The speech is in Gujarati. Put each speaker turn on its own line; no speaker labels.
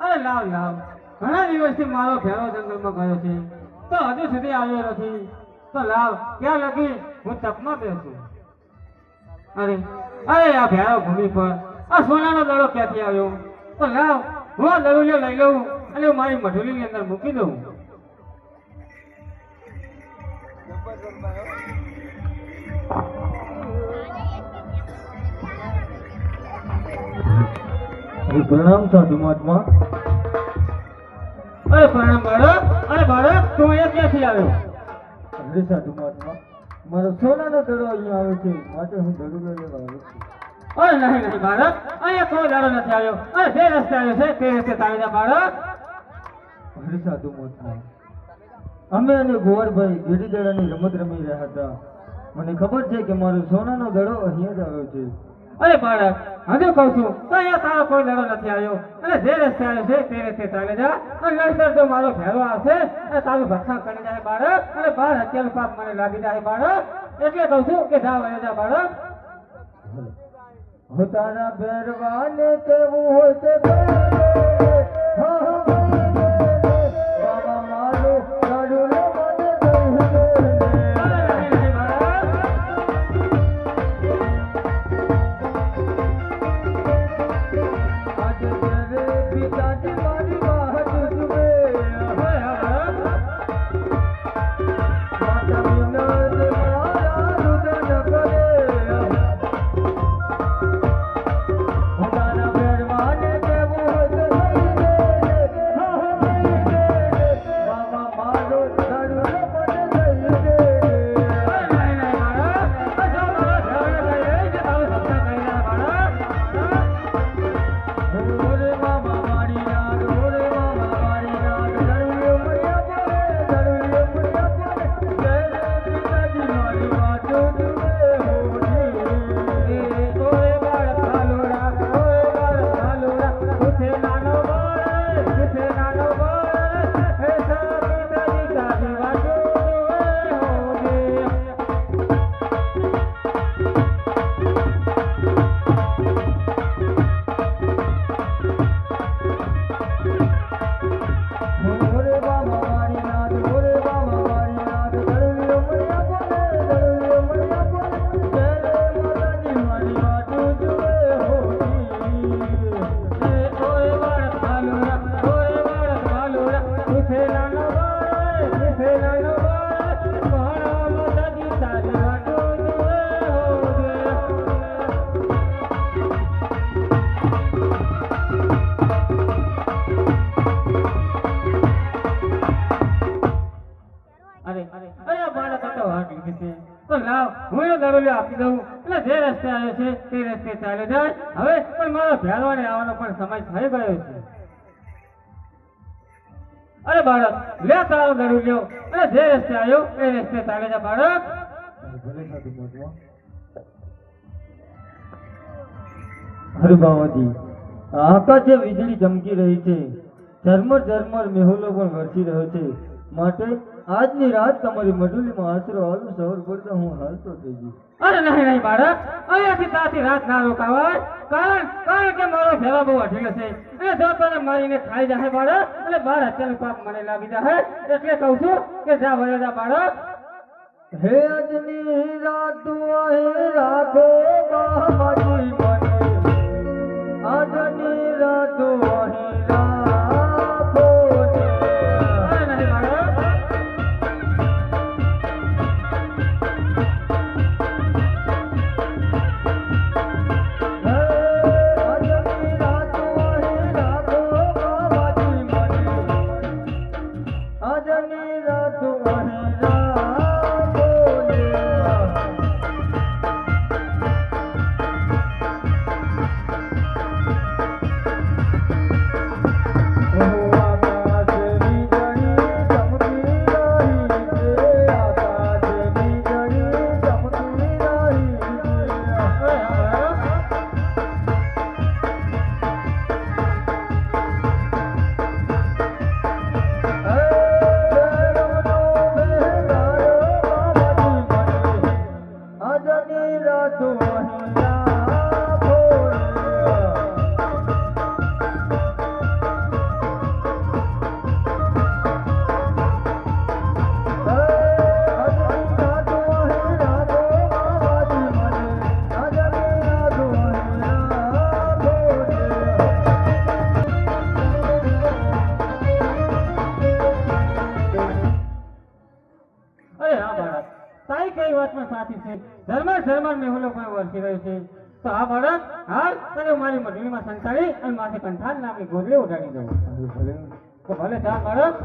અરે લાવ લાવ ઘણા દિવસથી મારો ફેરો જંગલમાં ગયો છે. તો હજુ સુધી આવ્યો નથી. તો લાવ ક્યાં લખી હું તપમાં બેસું. અરે અરે, આ ભેળો ભૂમિ પર, આ સોનાનો દડો ક્યાંથી આવ્યો? તો લાવ, હું આ દડુલ્યો લઈ લઉં અને મારી મઠુલીની અંદર મૂકી દઉં. Thank you.
પ્રણામ સાધુ મહાત્મા
અરે પ્રણામ બાળક, અરે બાળક, તું અહીંયા ક્યાંથી આવ્યો?
અરે સાધુ મહાત્મા મારો સોનાનો દડો અહીંયા આવ્યો છે, માટે હું દડો લઈને આવ્યો છું.
અરે નહીં નહીં બાળક, અહીંયા કોઈ દડો નથી આવ્યો. અરે જે રસ્તે આવ્યો છે, તે રસ્તે તારી બાળક.
અરે સાધુ મહાત્મા અમે અને ગોવરભાઈ ગીડી દડાની રમત રમી રહ્યા હતા. મને ખબર છે કે મારો સોનાનો દડો અહીંયા જ આવ્યો છે.
અરે બાળક હજુ કહું છું તો અહીંયા તારો કોઈ લડો નથી આવ્યો. અને જે રસ્તે આવ્યો છે તે રસ્તે ચાલે જા. અને નહીતર જો મારો ભેરો આવશે અને તારું ભક્ષણ કરી જાય બાળક અને બાળ હત્યાનું પાપ મને લાગી જાય બાળક. એટલે કહું છું કે જા વયો જા બાળક.
હું તારા ભેરવાને કેવું હોય તે. હા,
આપી દઉં. એટલે જે રસ્તે આવ્યો છે તે રસ્તે ચાલે જાય. હવે પણ મારો ભેરવાને આવવાનો પણ સમય થઈ ગયો છે. અરે બાળક, લે તારો લ્યો. અને જે રસ્તે આવ્યો એ રસ્તે ચાલે જા બાળક.
ભલે હરે બાવાજી આકાશે વીજળી ચમકી રહી છે. ઝરમર ઝરમર મેહુલો પણ વરસી રહ્યો છે. માટે આજની રાત તમારી મજૂરીમાં આશરો આલુ સવાર પડતા હું હાલતો થઈ જઈશ
અરે નહીં નહીં બાળક. અહીંયાથી તાથી રાત ના રોકાવાય. કારણ કારણ કે મારો ભેરો બહુ અઢીલો છે. એ જો તને મારીને ખાઈ જશે બાળક. એટલે બાર હત્યાનું પાપ મને લાગી જશે એટલે કહું છું કે જા વયો જા બાળક.
હે આજની રાત અહીં રાખો.
કઈ વાતમાં સાચી છે? ધર્મ ધર્મ મેહુલો પણ વરસી રહ્યો છે. તો આ બાળક હાલ તને મારી મઢીમાં સંતાડી અને માથે કંઠાર નામની ગોદડી ઉડાડી દઉં ભલે ચાલ બાળક